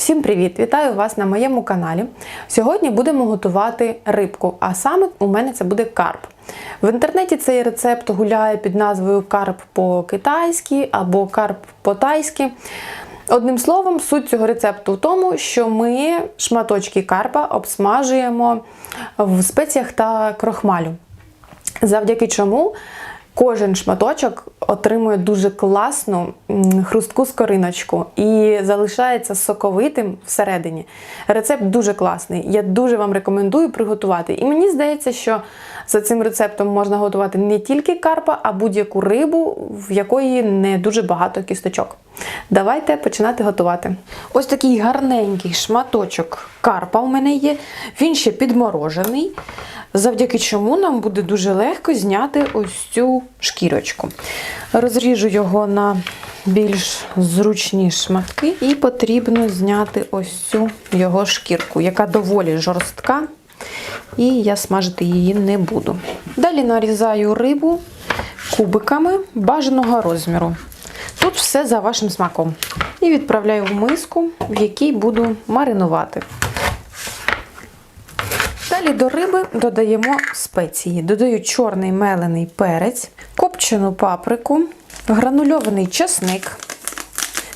Всім привіт! Вітаю вас на моєму каналі. Сьогодні будемо готувати рибку, а саме у мене це буде карп. В інтернеті цей рецепт гуляє під назвою карп по-китайськи або карп по-тайськи. Одним словом, суть цього рецепту в тому, що ми шматочки карпа обсмажуємо в спеціях та крохмалю. Завдяки чому кожен шматочок отримує дуже класну хрустку скориночку і залишається соковитим всередині. Рецепт дуже класний. Я дуже вам рекомендую приготувати. І мені здається, що за цим рецептом можна готувати не тільки карпа, а будь-яку рибу, в якої не дуже багато кісточок. Давайте починати готувати. Ось такий гарненький шматочок карпа у мене є. Він ще підморожений, завдяки чому нам буде дуже легко зняти ось цю шкірочку. Розріжу його на більш зручні шматки, і потрібно зняти ось цю його шкірку, яка доволі жорстка, і я смажити її не буду. Далі нарізаю рибу кубиками бажаного розміру. Тут все за вашим смаком. І відправляю в миску, в якій буду маринувати. Далі до риби додаємо спеції. Додаю чорний мелений перець, копчену паприку, гранульований чесник,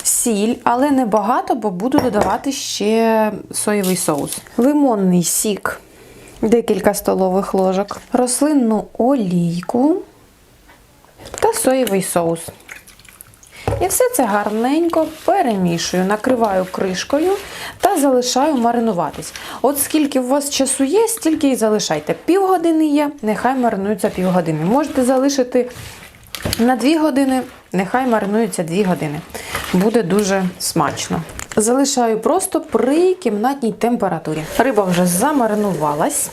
сіль, але не багато, бо буду додавати ще соєвий соус, лимонний сік, декілька столових ложок, рослинну олійку та соєвий соус. І все це гарненько перемішую, накриваю кришкою та залишаю маринуватись. От скільки у вас часу є, стільки і залишайте. Півгодини є, нехай маринується півгодини. Можете залишити на 2 години, нехай маринується 2 години. Буде дуже смачно. Залишаю просто при кімнатній температурі. Риба вже замаринувалась.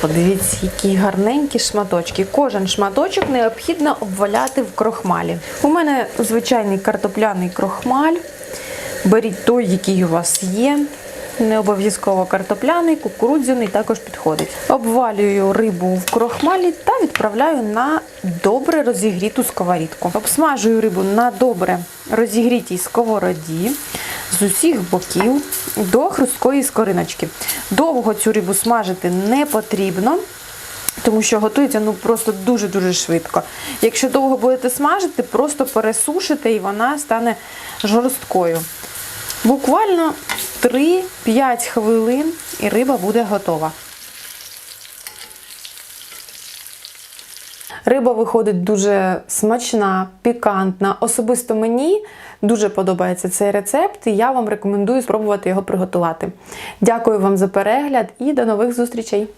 Подивіться, які гарненькі шматочки. Кожен шматочок необхідно обваляти в крохмалі. У мене звичайний картопляний крохмаль. Беріть той, який у вас є. Не обов'язково картопляний, кукурудзяний також підходить. Обвалюю рибу в крохмалі та відправляю на добре розігріту сковорідку. Обсмажую рибу на добре розігрітій сковороді з усіх боків до хрусткої скориночки. Довго цю рибу смажити не потрібно. Тому що готується ну просто дуже-дуже швидко. Якщо довго будете смажити, просто пересушите і вона стане жорсткою. Буквально 3-5 хвилин і риба буде готова. Риба виходить дуже смачна, пікантна. Особисто мені дуже подобається цей рецепт, і я вам рекомендую спробувати його приготувати. Дякую вам за перегляд і до нових зустрічей!